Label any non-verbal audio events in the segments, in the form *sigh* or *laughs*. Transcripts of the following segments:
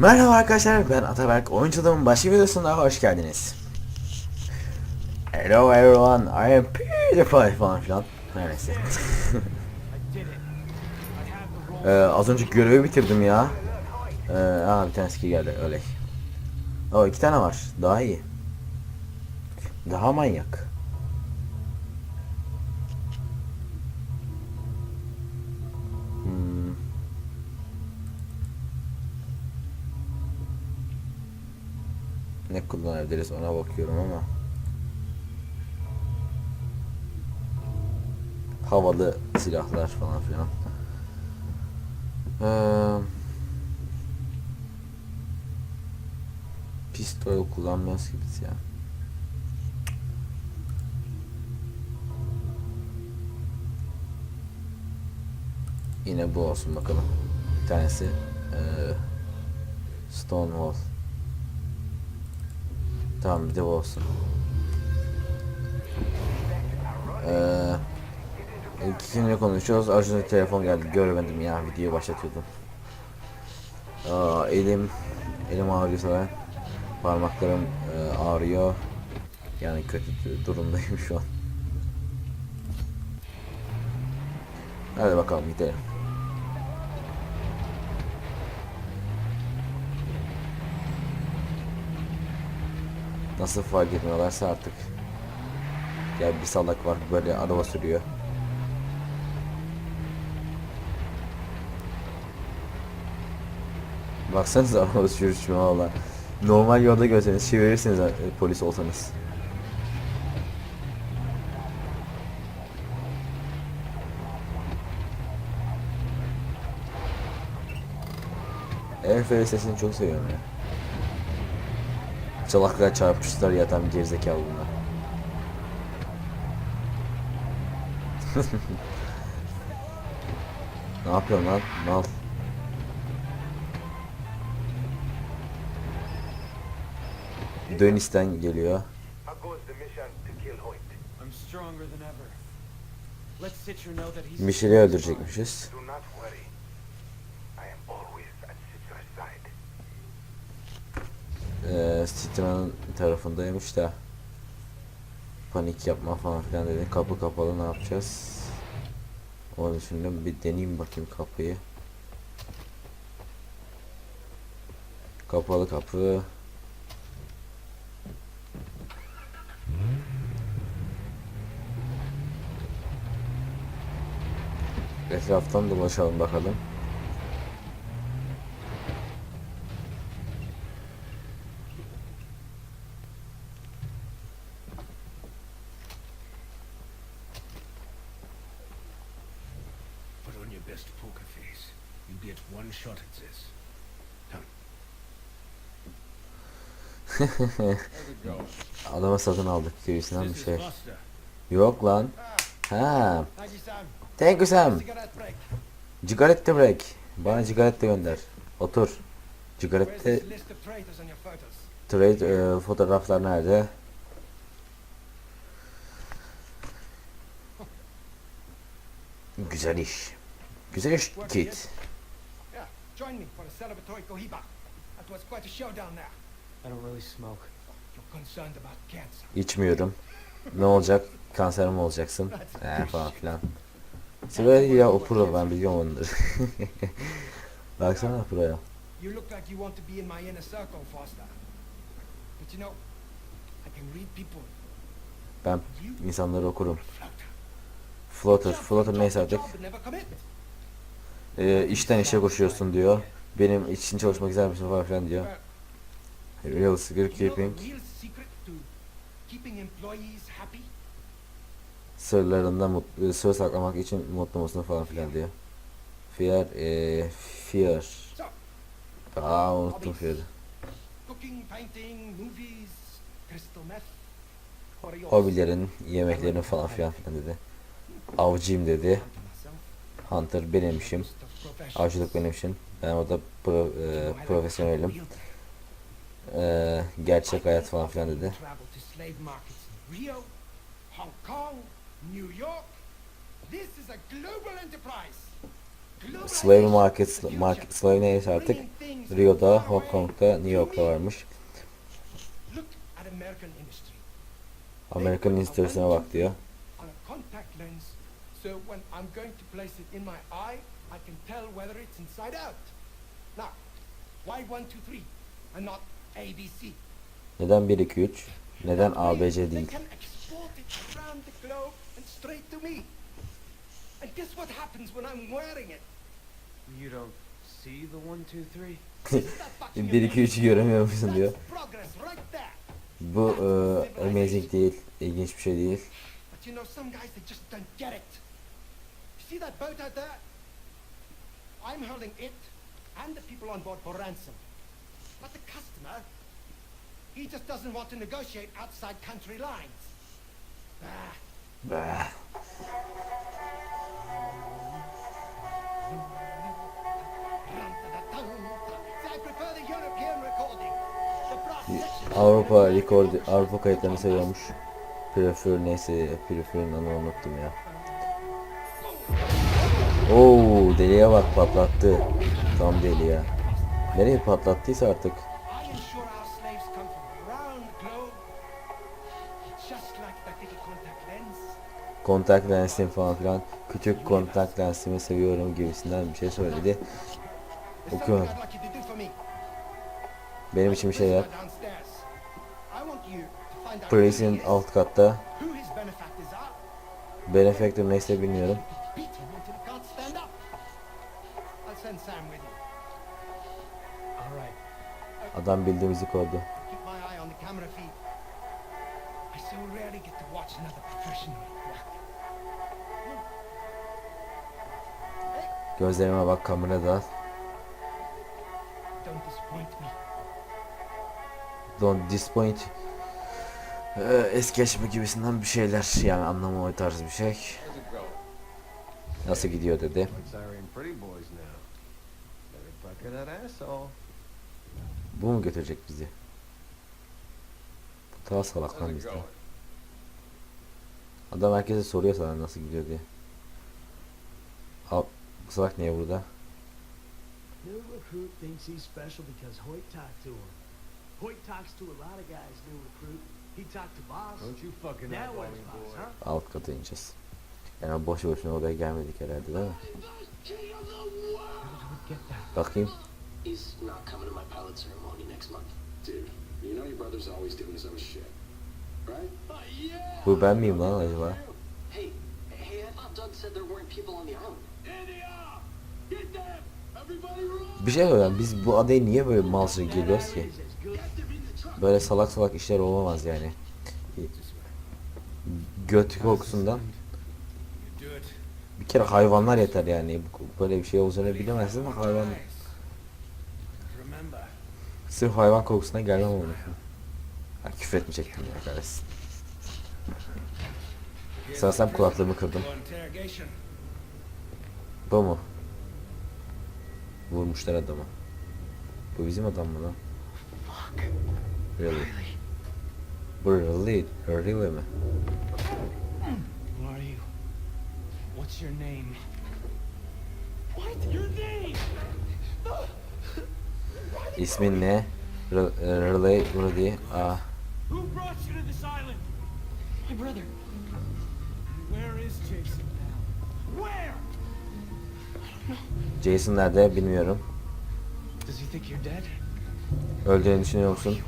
Merhaba arkadaşlar ben Ataberk oyunculuğumun başka videosuna hoş geldiniz. Hello everyone I am PewDiePie falan filan. Neyse. *laughs* ee, az önce görevi bitirdim ya. Ee, aa bir tanesi geldi öyle. O iki tane var daha iyi. Daha manyak. Ne kullanabiliriz ona bakıyorum ama. Havalı silahlar falan filan. Ee, pistol kullanmıyoruz gibi ya. Yine bu olsun bakalım. Bir tanesi ee, Stonewall. Tamam bir de bu olsun. Ee, kimle konuşuyoruz? Arjun'a telefon geldi. Görmedim ya. Videoyu başlatıyordum. Aa, elim elim ağrıyor sana. Parmaklarım e, ağrıyor. Yani kötü durumdayım şu an. Hadi bakalım gidelim. Nasıl fark etmiyorlarsa artık. Ya bir salak var böyle araba sürüyor. Baksanıza *laughs* araba sürüşüme valla. Normal yolda görseniz çevirirsiniz e, polis olsanız. El sesini çok seviyorum ya. Çalaklar çarpıştılar ya tam gerizekalı bunlar. *laughs* ne yapıyorsun lan? Mal. Dönüşten geliyor. How goes the mission to kill Hoyt? I'm stronger than ever. Let Citra know that he's Mişel'i öldürecekmişiz. Do not worry. I am always at Citra's Citra'nın tarafındaymış da panik yapma falan filan dedi. Kapı kapalı ne yapacağız? Onu düşündüm. Bir deneyeyim bakayım kapıyı. Kapalı kapı. Etraftan dolaşalım bakalım. Put on your best poker face. You get one shot at this. *laughs* Adama satın aldık gibisinden bir şey. Yok lan. Ha. Thank you, Sam. Cigarette break. Bana cigarette gönder. Otur. Cigarette trade e, fotoğraflar nerede? Güzel iş. Güzel iş Kit. Join me for a celebratory cohiba. That was quite a showdown there. I don't really smoke. You're concerned about cancer. İçmiyorum. Ne olacak? Kanser mi olacaksın? Ee, falan filan. Değil ya o pro ben biliyorum onları. *laughs* Baksana proya. You look like you want to be in my inner circle, Foster. But you know, I can read people. Ben insanları okurum. floater. Floater, neyse artık. Ee, işten işe koşuyorsun diyor. Benim için çalışmak ister misin falan filan diyor. Real secret keeping. Sırlarında mutlu, sır saklamak için mutlu musun falan filan diyor. Fear, eee, fear. Aa unuttum fear'ı. Hobilerin, yemeklerin falan filan filan dedi. Avcıyım dedi. Hunter benim işim. Avcılık benim işim. Ben orada pro, like profesyonelim. Eee, gerçek hayat falan filan dedi. Slave markets market, slave neyse artık Rio'da, Hong Kong'da, New York'ta varmış. Amerikan endüstrisine bak diyor. So when I'm going to place it in my eye, I can tell whether it's inside out. Now, why one, two, three, and not? Neden 1 2 3? Neden ABC değil? 1 2 3'ü göremiyor musun diyor. Bu e, amazing değil, ilginç bir şey değil. But you know, some guys, they just don't get it. You see that boat out there? I'm holding it and the people on board for ransom. But the customer, he just doesn't want to negotiate outside country lines. Ah, Bah. Avrupa rekord Avrupa kayıtlarını seviyormuş. Prefer neyse Prefer'in anı unuttum ya. Oo deliye bak patlattı. Tam deli ya. Nereye patlattıysa artık. Kontak lensim falan filan. Küçük kontak lensimi seviyorum gibisinden bir şey söyledi. Me. Benim için bir şey yap. İs, alt katta. Benefactor neyse bilmiyorum. Another professional work. Gözlerime bak kamerada. Don't disappoint me. Don't disappoint. Ee, es geçme gibisinden bir şeyler yani anlamı o tarz bir şey. Nasıl gidiyor dedi. Mu götürecek bizi? Bu daha salak lan bizden. Adam herkese soruyor sana nasıl gidiyor diye. Al, bu salak niye burada? New recruit thinks he's special because Hoyt talked to him. Hoyt talks to a lot of guys, new recruit. He talked to Boss. Don't you fucking Now where's Boss, boy. huh? Alt kata ineceğiz. Yani boş boşuna oraya gelmedik herhalde değil mi? Bakayım. He's not coming to my pilot ceremony next month. Dude, you know your brother's always doing his own shit, right? Bu ben miyim lan acaba? Hey, hey, I thought Doug said there weren't people on the island. Bir şey söyleyeyim biz bu adaya niye böyle malca geliyoruz ki? Böyle salak salak işler olamaz yani. Göt kokusundan bir kere hayvanlar yeter yani. Böyle bir şey olacağını bilemezsin ama hayvan Nice. Remember, sırf hayvan kokusundan gelmem onu. Ha, küfür etmeyecektim ya kahretsin. the kulaklığımı kırdım. Bu mu? Vurmuşlar adamı. Bu bizim adam mı lan? Really? Bu really? Really mi? Who are you? What's your name? What? Your name? İsmin ne? Re- Relay, Rudy. Ah, Who brought you to this island? My brother. Where is Jason now? Where? Jason nerede bilmiyorum. Does he think you're dead? Öldüğünü düşünüyor musun?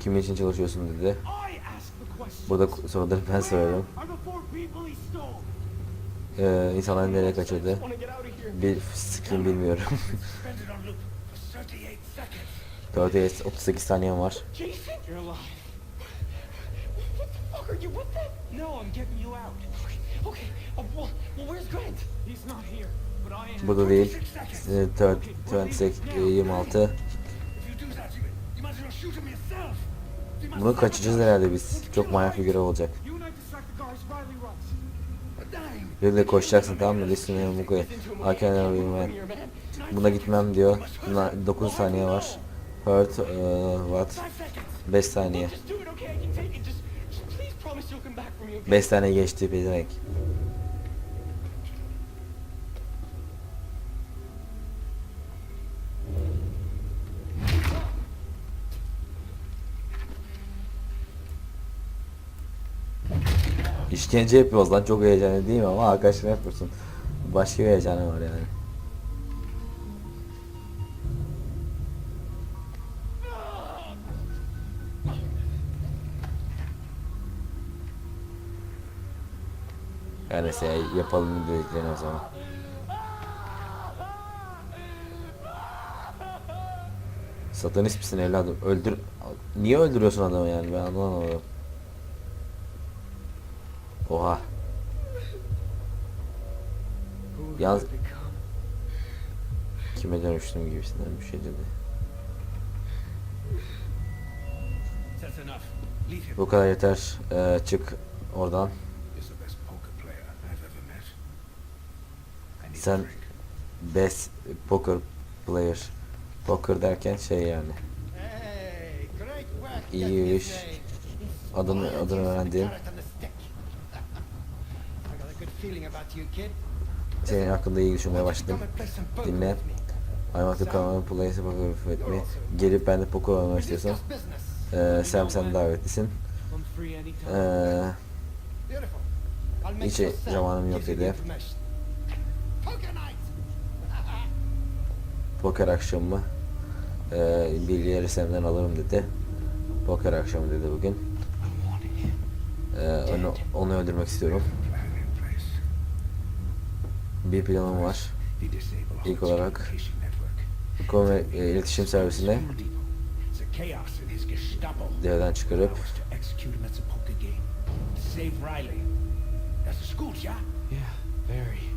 Kimin için çalışıyorsun dedi. Burada soruları ben stole? Ee, insanları nereye kaçırdı? Bir sikim bilmiyorum. Suspended on loop for 38 seconds. 4 38 saniyem var. Okay, okay. Uh, well, well, where's Grant? He's not here, but I am. Burada değil. Ee, 4 28 e, 26. If you do that, you, you might as well shoot him yourself. You must Bunu kaçacağız herhalde biz. Çok manyak bir görev olacak. I. Ridley koşacaksın tamam mı? Listen to Mugo. I can never be man. Buna gitmem diyor. Buna 9 saniye var. Hurt, uh, what? 5 saniye. 5 saniye geçti bilerek. İşkence yapıyoruz lan çok heyecanlı değil mi ama arkadaşlar yapıyorsun. Başka bir heyecanı var yani. Her neyse yapalım dediklerini o zaman. Satanist misin evladım? Öldür... Niye öldürüyorsun adamı yani ben anlamadım. Oha. Yalnız-? Kime dönüştüm gibisinden bir şey dedi. Bu kadar yeter. Ee, çık oradan. He's the best poker player I've ever met. I need Sen best poker player. Poker derken şey yani. İyi iş. Adını adını? I kid. Senin hakkında iyi düşünmeye Why don't you başladım. come and play poker Dinle. with me? Gelip ben de poker oynamak istiyorsan. Ee, Sam sen davetlisin. Ee, Hiç zamanım yok dedi. Poker akşamı ee, bilgileri Sam'den alırım dedi. Poker akşamı dedi bugün. Ee, onu, onu öldürmek istiyorum. Bir planım var. İlk olarak. Kome e, iletişim servisine devden çıkarıp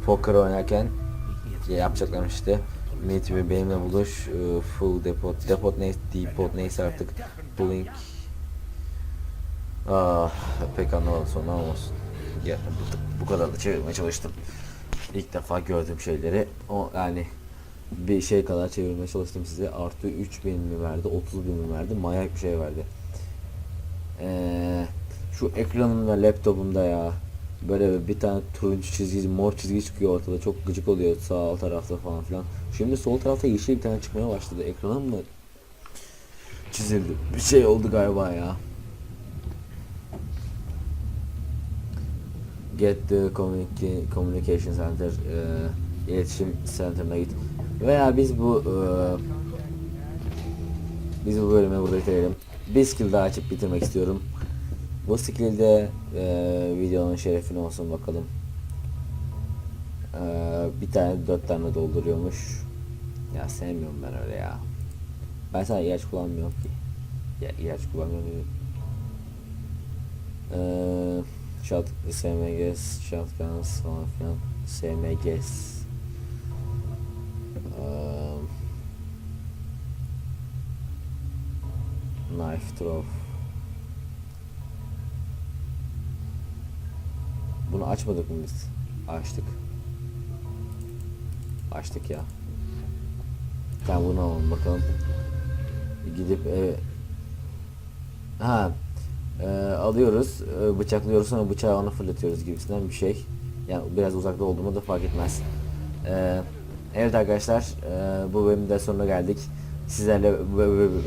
poker oynarken Meet me at ya yapacaklarmış işte. Meet ve benimle buluş. e, full depot. Depot ne? Depot neyse artık. Pulling. Ah pek anlamadım sonra olsun. Ya, bu, bu kadar da çevirmeye çalıştım. İlk defa gördüğüm şeyleri o yani bir şey kadar çevirmeye çalıştım size. Artı 3 bin mi verdi, 30 bin mi verdi, manyak bir şey verdi. Ee, şu ekranım ve laptopumda ya böyle bir tane turuncu çizgi, mor çizgi çıkıyor ortada. Çok gıcık oluyor sağ alt tarafta falan filan. Şimdi sol tarafta yeşil bir tane çıkmaya başladı. Ekranım mı çizildi? Bir şey oldu galiba ya. Get the communica- communication center e, iletişim center'ına git. Veya biz bu e, biz bu bölümü burada bitirelim. Bir skill daha açıp bitirmek istiyorum. Bu skill de e, videonun şerefine olsun bakalım. E, bir tane dört tane dolduruyormuş. Ya sevmiyorum ben öyle ya. Ben sana ilaç kullanmıyorum ki. Ya ilaç kullanmıyorum. Eee Shot, SMGs, shotguns falan filan. SMGs. Eee knife throw. Bunu açmadık mı biz? Açtık. Açtık ya. Tamam bunu alalım bakalım. Gidip e, ha e, alıyoruz e, bıçaklıyoruz sonra bıçağı ona fırlatıyoruz gibisinden bir şey. Yani biraz uzakta olduğumu da fark etmez. E, evet arkadaşlar e, bu bölümde sonuna geldik. Sizlerle bu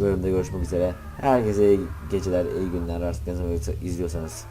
bölümde görüşmek üzere. Herkese iyi geceler, iyi günler artık ne zaman izliyorsanız.